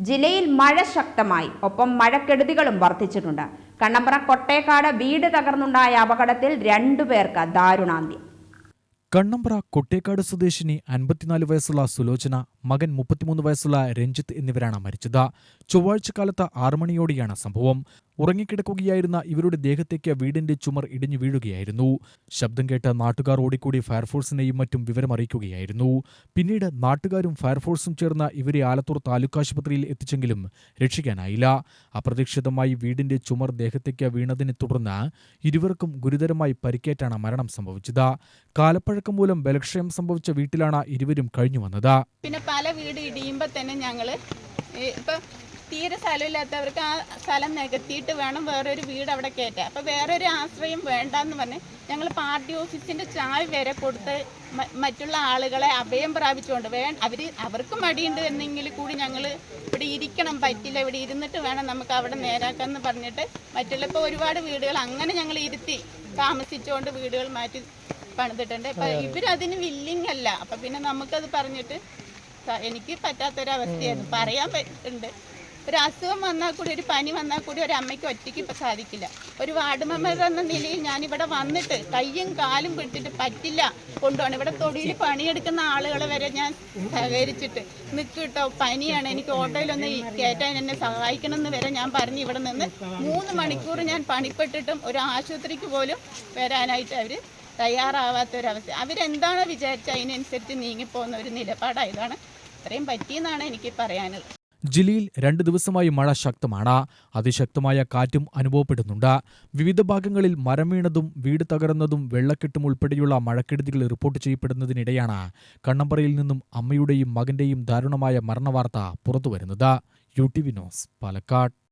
ജില്ലയിൽ മഴ ശക്തമായി. ഒപ്പം മഴക്കെടുതികളും വർദ്ധിച്ചിട്ടുണ്ട്. കണ്ണമ്പ്ര കൊട്ടേക്കാട് വീട് തകർന്നുണ്ടായ അപകടത്തിൽ രണ്ടുപേർക്ക് ദാരുണാന്ത്യം. കണ്ണമ്പ്ര കൊട്ടേക്കാട് സ്വദേശിനി അൻപത്തിനാല് വയസ്സുള്ള സുലോചന മകൻ മുപ്പത്തിമൂന്ന് വയസ്സുള്ള രഞ്ജിത്ത് എന്നിവരാണ് മരിച്ചത്. ചൊവ്വാഴ്ച കാലത്ത് ആറുമണിയോടെയാണ് സംഭവം. ഉറങ്ങിക്കിടക്കുകയായിരുന്ന ഇവരുടെ ദേഹത്തേക്ക് വീടിന്റെ ചുമർ ഇടിഞ്ഞു വീഴുകയായിരുന്നു. ശബ്ദം കേട്ട നാട്ടുകാർ ഓടിക്കൂടി ഫയർഫോഴ്സിനെയും മറ്റും വിവരമറിയിക്കുകയായിരുന്നു പിന്നീട് നാട്ടുകാരും ഫയർഫോഴ്സും ചേർന്ന് ഇവരെ ആലത്തൂർ താലൂക്ക് ആശുപത്രിയിൽ എത്തിച്ചെങ്കിലും രക്ഷിക്കാനായില്ല. അപ്രതീക്ഷിതമായി വീടിന്റെ ചുമർ ദേഹത്തേക്ക് വീണതിനെ തുടർന്ന് ഇരുവർക്കും ഗുരുതരമായി പരിക്കേറ്റാണ് മരണം സംഭവിച്ചത്. കാലപ്പഴക്കം മൂലം ബലക്ഷയം സംഭവിച്ച വീട്ടിലാണ് ഇരുവരും കഴിഞ്ഞു വന്നത്. പിന്നെ പല വീട് ഇടിയുമ്പോൾ തന്നെ ഞങ്ങൾ തീരെ സ്ഥലമില്ലാത്തവർക്ക് ആ സ്ഥലം നികത്തിയിട്ട് വേണം വേറൊരു വീട് അവിടെ കയറ്റാൻ. അപ്പോൾ വേറൊരു ആശ്രയം വേണ്ടെന്ന് പറഞ്ഞ് ഞങ്ങൾ പാർട്ടി ഓഫീസിന്റെ ചായ് വരെ കൊടുത്ത് മറ്റുള്ള ആളുകളെ അഭയം പ്രാപിച്ചുകൊണ്ട് വേ അവർ അവർക്ക് മടിയുണ്ട് എന്നെങ്കിൽ കൂടി ഞങ്ങൾ ഇവിടെ ഇരിക്കണം പറ്റില്ല ഇവിടെ ഇരുന്നിട്ട് വേണം നമുക്ക് അവിടെ നേരാക്കാന്ന് പറഞ്ഞിട്ട് മറ്റുള്ള ഇപ്പോൾ ഒരുപാട് വീടുകൾ അങ്ങനെ ഞങ്ങൾ ഇരുത്തി താമസിച്ചുകൊണ്ട് വീടുകൾ മാറ്റി പണിതിട്ടുണ്ട്. ഇപ്പം ഇവരതിന് വില്ലിങ് അല്ല. അപ്പം പിന്നെ നമുക്കത് പറഞ്ഞിട്ട് എനിക്ക് പറ്റാത്തൊരവസ്ഥയായിരുന്നു. പറയാൻ പറ്റുന്നുണ്ട് ഒരു അസുഖം വന്നാൽ കൂടി ഒരു പനി വന്നാൽ കൂടി ഒരു അമ്മയ്ക്ക് ഒറ്റയ്ക്ക് ഇപ്പം സാധിക്കില്ല. ഒരു വാർഡ് മെമ്പർ എന്ന നിലയിൽ ഞാനിവിടെ വന്നിട്ട് കയ്യും കാലും പിടിച്ചിട്ട് പറ്റില്ല കൊണ്ടുപോകണം. ഇവിടെ തൊടിയിൽ പണിയെടുക്കുന്ന ആളുകൾ വരെ ഞാൻ സഹകരിച്ചിട്ട് നിൽക്കിട്ടോ. കേട്ടോ പനിയാണ് എനിക്ക് ഓട്ടോയിലൊന്ന് കയറ്റാൻ എന്നെ സഹായിക്കണം എന്ന് വരെ ഞാൻ പറഞ്ഞ് ഇവിടെ നിന്ന് മൂന്ന് മണിക്കൂർ ഞാൻ പണിപ്പെട്ടിട്ടും ഒരു ആശുപത്രിക്ക് പോലും വരാനായിട്ട് അവർ തയ്യാറാവാത്ത ഒരവസ്ഥ അവരെന്താണോ വിചാരിച്ച അതിനനുസരിച്ച് നീങ്ങിപ്പോകുന്ന ഒരു നിലപാടായതാണ്. അത്രയും പറ്റിയെന്നാണ് എനിക്ക് പറയാനുള്ളത്. ജില്ലയിൽ രണ്ട് ദിവസമായി മഴ ശക്തമാണ്. അതിശക്തമായ കാറ്റും അനുഭവപ്പെടുന്നുണ്ട്. വിവിധ ഭാഗങ്ങളിൽ മരം വീണതും വീട് തകർന്നതും വെള്ളക്കെട്ടും ഉൾപ്പെടെയുള്ള മഴക്കെടുതികൾ റിപ്പോർട്ട് ചെയ്യപ്പെടുന്നതിനിടെയാണ് കണ്ണമ്പറയിൽ നിന്നും അമ്മയുടെയും മകന്റെയും ദാരുണമായ മരണവാർത്ത പുറത്തുവരുന്നത്. U T V news Palakkad.